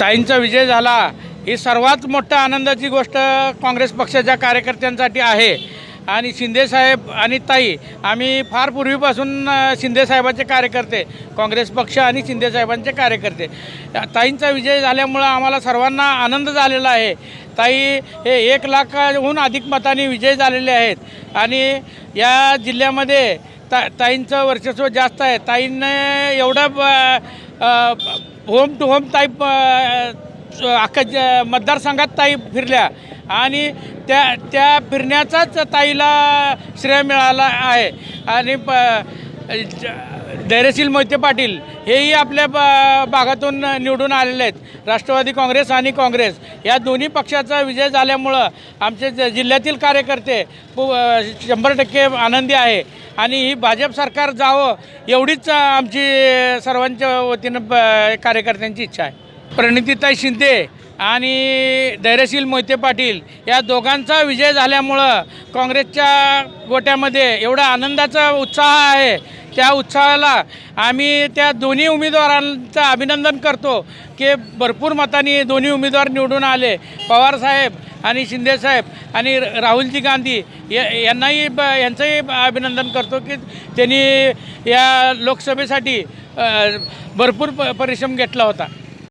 ताईंचा विजय झाला. ही सर्वात मोठ्या आनंदाची गोष्ट काँग्रेस पक्षाच्या कार्यकर्त्यांसाठी आहे. आणि शिंदेसाहेब आणि ताई आम्ही फार पूर्वीपासून शिंदेसाहेबांचे कार्यकर्ते काँग्रेस पक्ष आणि शिंदेसाहेबांचे कार्यकर्ते. ताईंचा विजय झाल्यामुळं आम्हाला सर्वांना आनंद झालेला आहे. ताई हे एक लाखाहून अधिक मतांनी विजय झालेले आहेत. आणि या जिल्ह्यामध्ये ता ताईंचं वर्चस्व जास्त आहे. ताईंने एवढं ब- होम टू होम ताई अख्ख्या ज- मतदारसंघात ताई फिरल्या. आणि त्या त्या फिरण्याचाच ताईला श्रेय मिळाला आहे. आणि प धैर्यशील मोहिते पाटील हेही आपल्या ब- भागातून निवडून आलेले आहेत. राष्ट्रवादी काँग्रेस आणि काँग्रेस या दोन्ही पक्षाचा विजय झाल्यामुळं आमचे ज- जिल्ह्यातील कार्यकर्ते पु शंभर टक्के आनंदी आहे. आणि ही भाजप सरकार जावं एवढीच आमची सर्वांच्या वतीनं ब- कार्यकर्त्यांची इच्छा आहे. प्रणितीताई शिंदे आणि धैर्यशील मोहिते पाटील या दोघांचा विजय झाल्यामुळं काँग्रेसच्या गोट्यामध्ये एवढा आनंदाचा उत्साह आहे. त्या उत्साहाला आम्ही त्या दोन्ही उमेदवारांचं अभिनंदन करतो की भरपूर मतांनी दोन्ही उमेदवार निवडून आले. पवारसाहेब आणि शिंदेसाहेब आणि राहुलजी गांधी या यांनाही ब यांचंही अभिनंदन करतो की त्यांनी या लोकसभेसाठी भरपूर प परिश्रम घेतला होता.